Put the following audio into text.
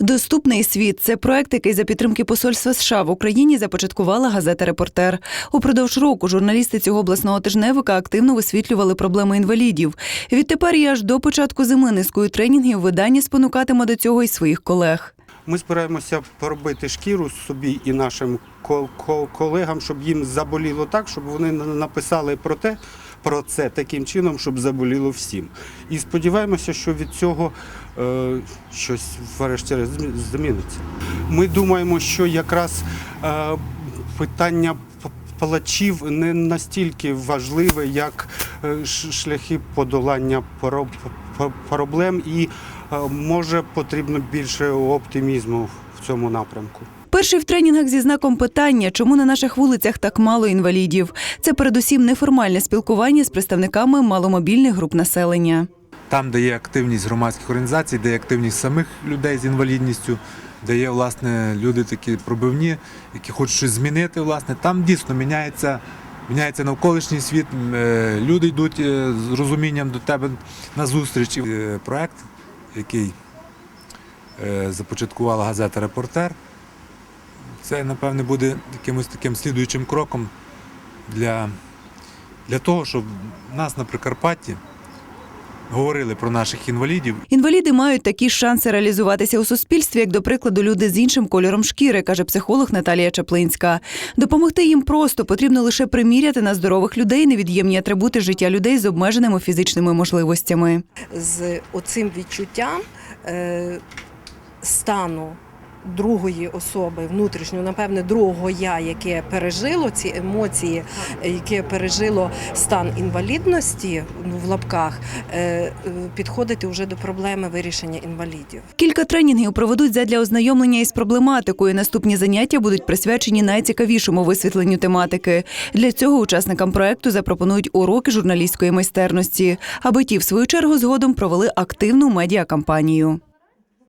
Доступний світ це проект, який за підтримки посольства США в Україні започаткувала газета Репортер. Упродовж року журналісти цього обласного тижневика активно висвітлювали проблеми інвалідів. Відтепер і аж до початку зими низкою тренінгів видання спонукатиме до цього й своїх колег. Ми збираємося поробити шкіру собі і нашим ко- ко- колегам, щоб їм заболіло так, щоб вони на- написали про те, про це таким чином, щоб заболіло всім. І сподіваємося, що від цього е, щось врешті-решт зміниться. Ми думаємо, що якраз е, питання п- палачів не настільки важливе, як е, шляхи подолання проблем, і е, може потрібно більше оптимізму в цьому напрямку. Перший в тренінгах зі знаком питання, чому на наших вулицях так мало інвалідів. Це передусім неформальне спілкування з представниками маломобільних груп населення. Там, де є активність громадських організацій, де є активність самих людей з інвалідністю, де є власне люди такі пробивні, які хочуть щось змінити, власне, там дійсно міняється. Міняється навколишній світ, е, люди йдуть е, з розумінням до тебе на зустріч. Е, Проект, який започаткувала газета Репортер, це, напевне, буде якимось таким слідуючим кроком для, для того, щоб нас на Прикарпатті говорили про наших інвалідів Інваліди мають такі ж шанси реалізуватися у суспільстві, як, до прикладу, люди з іншим кольором шкіри, каже психолог Наталія Чаплинська. Допомогти їм просто потрібно лише приміряти на здорових людей невід'ємні атрибути життя людей з обмеженими фізичними можливостями. з оцим відчуттям е, стану другої особи, внутрішнього, напевне, другого я, яке пережило ці емоції, яке пережило стан інвалідності ну, в лапках, е, е, підходити вже до проблеми вирішення інвалідів. Кілька тренінгів проведуть задля ознайомлення із проблематикою. Наступні заняття будуть присвячені найцікавішому висвітленню тематики. Для цього учасникам проекту запропонують уроки журналістської майстерності, аби ті, в свою чергу, згодом провели активну медіакампанію.